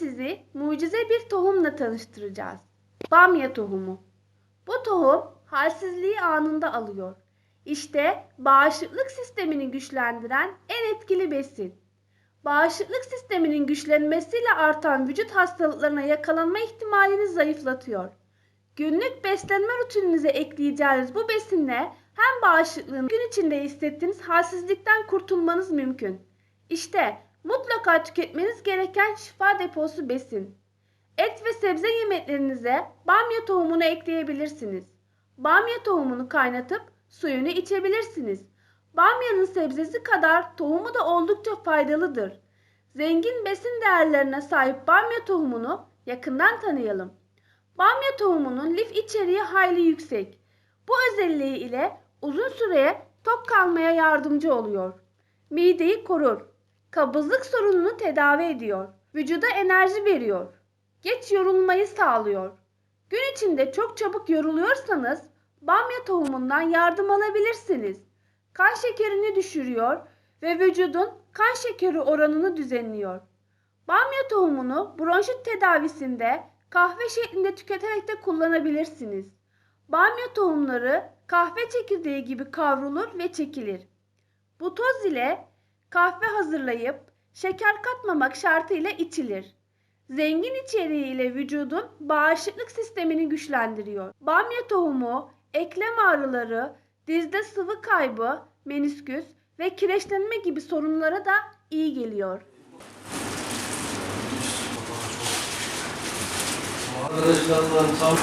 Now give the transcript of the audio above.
Sizi mucize bir tohumla tanıştıracağız. Bamya tohumu. Bu tohum halsizliği anında alıyor. İşte bağışıklık sistemini güçlendiren en etkili besin. Bağışıklık sisteminin güçlenmesiyle artan vücut hastalıklarına yakalanma ihtimalini zayıflatıyor. Günlük beslenme rutininize ekleyeceğiniz bu besinle hem bağışıklığın gün içinde hissettiğiniz halsizlikten kurtulmanız mümkün. İşte mutlaka tüketmeniz gereken şifa deposu besin. Et ve sebze yemeklerinize bamya tohumunu ekleyebilirsiniz. Bamya tohumunu kaynatıp suyunu içebilirsiniz. Bamyanın sebzesi kadar tohumu da oldukça faydalıdır. Zengin besin değerlerine sahip bamya tohumunu yakından tanıyalım. Bamya tohumunun lif içeriği hayli yüksek. Bu özelliği ile uzun süreye tok kalmaya yardımcı oluyor. Mideyi korur. Kabızlık sorununu tedavi ediyor. Vücuda enerji veriyor. Geç yorulmayı sağlıyor. Gün içinde çok çabuk yoruluyorsanız bamya tohumundan yardım alabilirsiniz. Kan şekerini düşürüyor ve vücudun kan şekeri oranını düzenliyor. Bamya tohumunu bronşit tedavisinde kahve şeklinde tüketerek de kullanabilirsiniz. Bamya tohumları kahve çekirdeği gibi kavrulur ve çekilir. Bu toz ile kahve hazırlayıp şeker katmamak şartıyla içilir. Zengin içeriğiyle vücudun bağışıklık sistemini güçlendiriyor. Bamya tohumu, eklem ağrıları, dizde sıvı kaybı, menisküs ve kireçlenme gibi sorunlara da iyi geliyor. Arkadaşlarımdan tam